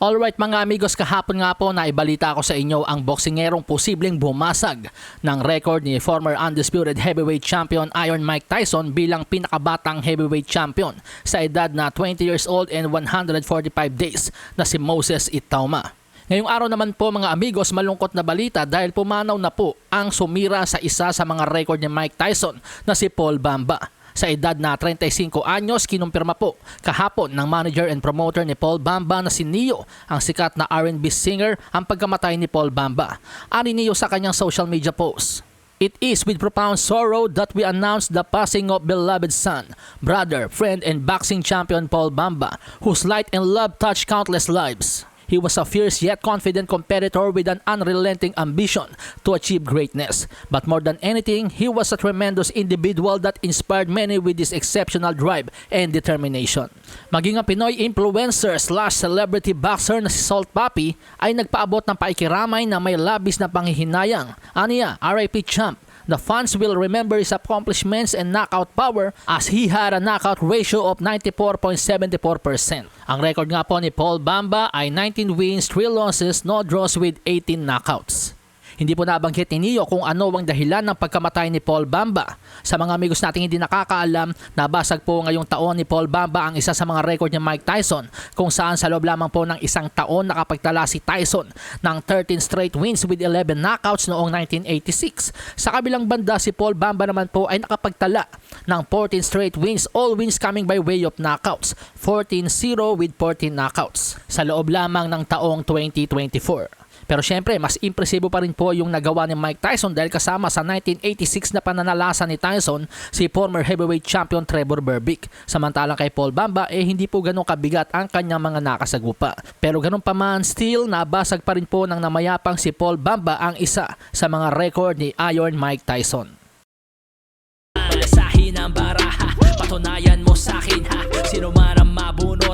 Alright mga amigos, kahapon nga po na ibalita ko sa inyo ang boksingerong posibleng bumasag ng record ni former undisputed heavyweight champion Iron Mike Tyson bilang pinakabatang heavyweight champion sa edad na 20 years old and 145 days na si Moses Itauma. Ngayong araw naman po mga amigos, malungkot na balita dahil pumanaw na po ang sumira sa isa sa mga record ni Mike Tyson na si Paul Bamba. Sa edad na 35 anyos, kinumpirma po kahapon ng manager and promoter ni Paul Bamba na si Neo, ang sikat na R&B singer, ang pagkamatay ni Paul Bamba. Ani Neo sa kanyang social media post. It is with profound sorrow that we announce the passing of beloved son, brother, friend, and boxing champion Paul Bamba, whose light and love touched countless lives. He was a fierce yet confident competitor with an unrelenting ambition to achieve greatness. But more than anything, he was a tremendous individual that inspired many with his exceptional drive and determination. Maging ang Pinoy influencer slash celebrity boxer na si Salt Papi ay nagpaabot ng paikiramay na may labis na panghihinayang. Aniya, RIP Champ, The fans will remember his accomplishments and knockout power as he had a knockout ratio of 94.74%. Ang record nga po ni Paul Bamba ay 19 wins, 3 losses, no draws with 18 knockouts. Hindi po nabanggit ni Neo kung ano ang dahilan ng pagkamatay ni Paul Bamba. Sa mga amigos nating hindi nakakaalam, nabasag po ngayong taon ni Paul Bamba ang isa sa mga record ni Mike Tyson kung saan sa loob lamang po ng isang taon nakapagtala si Tyson ng 13 straight wins with 11 knockouts noong 1986. Sa kabilang banda si Paul Bamba naman po ay nakapagtala ng 14 straight wins, all wins coming by way of knockouts. 14-0 with 14 knockouts sa loob lamang ng taong 2024. Pero syempre, mas impresibo pa rin po yung nagawa ni Mike Tyson dahil kasama sa 1986 na pananalasa ni Tyson si former heavyweight champion Trevor Berbick. Samantalang kay Paul Bamba, eh hindi po ganun kabigat ang kanyang mga nakasagupa. Pero ganun pa man, still nabasag pa rin po ng namayapang si Paul Bamba ang isa sa mga record ni Iron Mike Tyson. Palasahin ang baraha Patunayan mo sa'kin ha Sino man ang mabuno